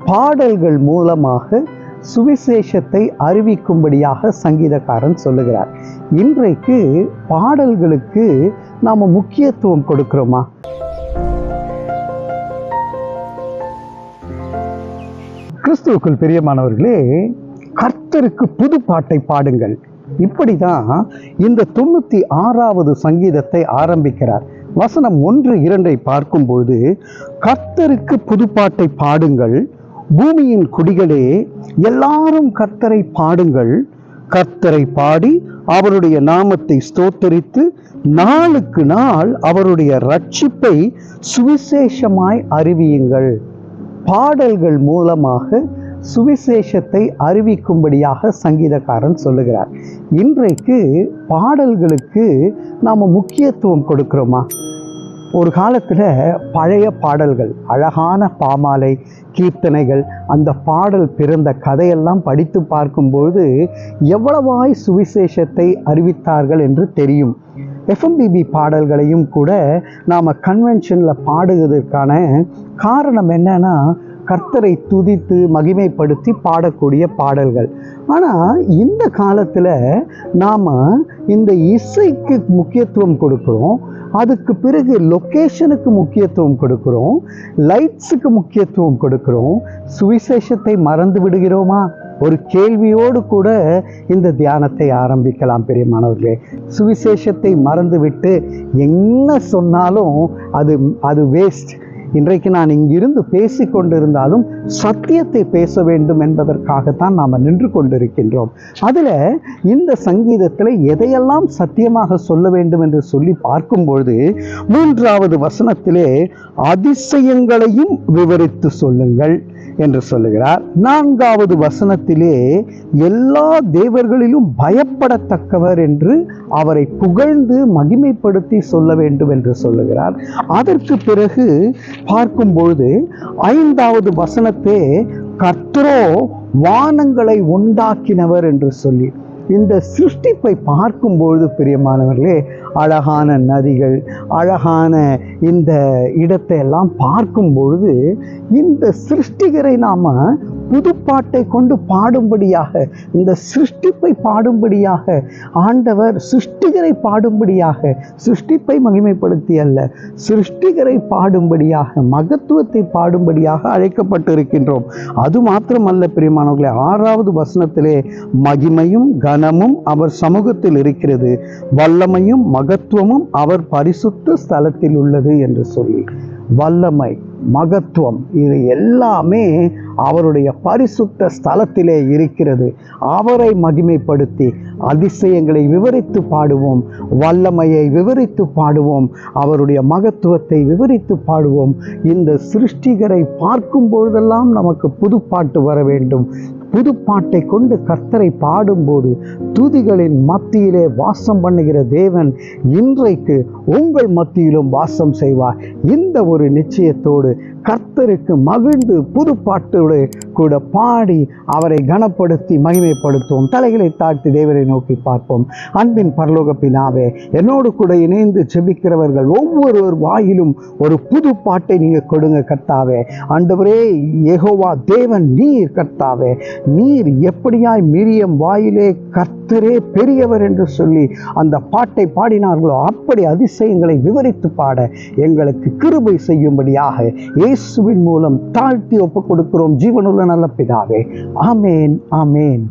பாடல்கள் மூலமாக சுவிசேஷத்தை அறிவிக்கும்படியாக சங்கீதக்காரன் சொல்லுகிறார். இன்றைக்கு பாடல்களுக்கு நாம் முக்கியத்துவம் கொடுக்கிறோமா? கிறிஸ்துவுக்குள் பிரியமானவர்களே கர்த்தருக்கு புது பாட்டை பாடுங்கள். இப்படிதான் இந்த தொண்ணூத்தி ஆறாவது சங்கீதத்தை ஆரம்பிக்கிறார். வசனம் ஒன்று இரண்டை பார்க்கும்பொழுது கர்த்தருக்கு புதுப்பாட்டை பாடுங்கள். பூமியின் குடிகளே எல்லாரும் கர்த்தரை பாடுங்கள். கர்த்தரை பாடி அவருடைய நாமத்தை ஸ்தோத்தரித்து நாளுக்கு நாள் அவருடைய ரட்சிப்பை சுவிசேஷமாய் அறிவியுங்கள். பாடல்கள் மூலமாக சுவிசேஷத்தை அறிவிக்கும்படியாக சங்கீதக்காரன் சொல்லுகிறார். இன்றைக்கு பாடல்களுக்கு நாம் முக்கியத்துவம் கொடுக்கிறோமா? ஒரு காலத்தில் பழைய பாடல்கள் அழகான பாமாலை கீர்த்தனைகள் அந்த பாடல் பிறந்த கதையெல்லாம் படித்து பார்க்கும்போது எவ்வளவாய் சுவிசேஷத்தை அறிவித்தார்கள் என்று தெரியும். எஃப்எம்பிபி பாடல்களையும் கூட நாம் கன்வென்ஷனில் பாடுவதற்கான காரணம் என்னன்னா கர்த்தரை துதித்து மகிமைப்படுத்தி பாடக்கூடிய பாடல்கள். ஆனால் இந்த காலத்தில் நாம் இந்த இசைக்கு முக்கியத்துவம் கொடுக்குறோம் அதுக்கு பிறகு லொக்கேஷனுக்கு முக்கியத்துவம் கொடுக்குறோம் லைட்ஸுக்கு முக்கியத்துவம் கொடுக்குறோம் சுவிசேஷத்தை மறந்து விடுகிறோமா? ஒரு கேள்வியோடு கூட இந்த தியானத்தை ஆரம்பிக்கலாம் பெரியமானவர்களே. சுவிசேஷத்தை மறந்துவிட்டு என்ன சொன்னாலும் அது அது வேஸ்ட் இன்றைக்கு நான் இங்கிருந்து பேசி கொண்டிருந்தாலும் சத்தியத்தை பேச வேண்டும் என்பதற்காகத்தான் நாம் நின்று கொண்டிருக்கின்றோம். அதில் இந்த சங்கீதத்தில் எதையெல்லாம் சத்தியமாக சொல்ல வேண்டும் என்று சொல்லி பார்க்கும்பொழுது மூன்றாவது வசனத்திலே அதிசயங்களையும் விவரித்து சொல்லுங்கள். என்று சொல்லுகிறார். நான்காவது வசனத்திலே எல்லா தேவர்களிலும் பயப்படத்தக்கவர் என்று அவரை புகழ்ந்து மகிமைப்படுத்தி சொல்ல வேண்டும் என்று சொல்லுகிறார். அதற்கு பிறகு பார்க்கும்பொழுது ஐந்தாவது வசனத்தை கர்த்தரோ வானங்களை உண்டாக்கினவர் என்று சொல்லி இந்த சிருஷ்டிப்பை பார்க்கும்பொழுது பிரியமானவர்களே அழகான நதிகள் அழகான இந்த இடத்தை எல்லாம் பார்க்கும் பொழுது இந்த சிருஷ்டிகரை நாம புதுப்பாட்டை கொண்டு பாடும்படியாக இந்த சிருஷ்டிப்பை பாடும்படியாக ஆண்டவர் சிருஷ்டிகரை பாடும்படியாக சிருஷ்டிப்பை மகிமைப்படுத்தி அல்ல சிருஷ்டிகரை பாடும்படியாக மகத்துவத்தை பாடும்படியாக அழைக்கப்பட்டிருக்கின்றோம். அது மாத்திரமல்ல பிரியமானவர்களே ஆறாவது வசனத்திலே மகிமையும் கனமும் அவர் சமூகத்தில் இருக்கிறது வல்லமையும் மகத்துவமும் அவர் பரிசுத்த ஸ்தலத்தில் உள்ளது என்று சொல்லி வல்லமை. மகத்துவம். இது எல்லாமே அவருடைய பரிசுத்த ஸ்தலத்திலே இருக்கிறது. அவரை மகிமைப்படுத்தி அதிசயங்களை விவரித்து பாடுவோம். வல்லமையை விவரித்து பாடுவோம். அவருடைய மகத்துவத்தை விவரித்து பாடுவோம். இந்த சிருஷ்டிகரை பார்க்கும் பொழுதெல்லாம் நமக்கு புதுப்பாட்டு வர வேண்டும். புதுப்பாட்டை கொண்டு கர்த்தரை பாடும்போது துதிகளின் மத்தியிலே வாசம் பண்ணுகிற தேவன் இன்றைக்கு உங்கள் மத்தியிலும் வாசம் செய்வார். இந்த ஒரு நிச்சயத்தோடு கர்த்தருக்கு மகிழ்ந்து புதுப்பாட்டோடு கூட பாடி அவரை கனப்படுத்தி மகிமைப்படுத்துவோம். தலைகளை தாழ்த்தி தேவரை நோக்கி பார்ப்போம். அன்பின் பரலோக பினாவே என்னோடு கூட இணைந்து செபிக்கிறவர்கள் ஒவ்வொருவர் வாயிலும் ஒரு புது பாட்டை நீங்கள் கொடுங்க கர்த்தாவே. ஆண்டவரே ஏகோவா தேவன் நீர் கர்த்தாவே. நீர் எப்படியாய் மிரியம் வாயிலே கர்த்தரே பெரியவர் என்று சொல்லி அந்த பாட்டை பாடினார்களோ அப்படி அதிசயங்களை விவரித்து பாட எங்களுக்கு கிருபை செய்யும்படியாக இயேசுவின் மூலம் தாழ்த்தி ஒப்புக் கொடுக்கிறோம். ஜீவனுள்ள நல்ல பிதாவே. ஆமேன் ஆமேன்.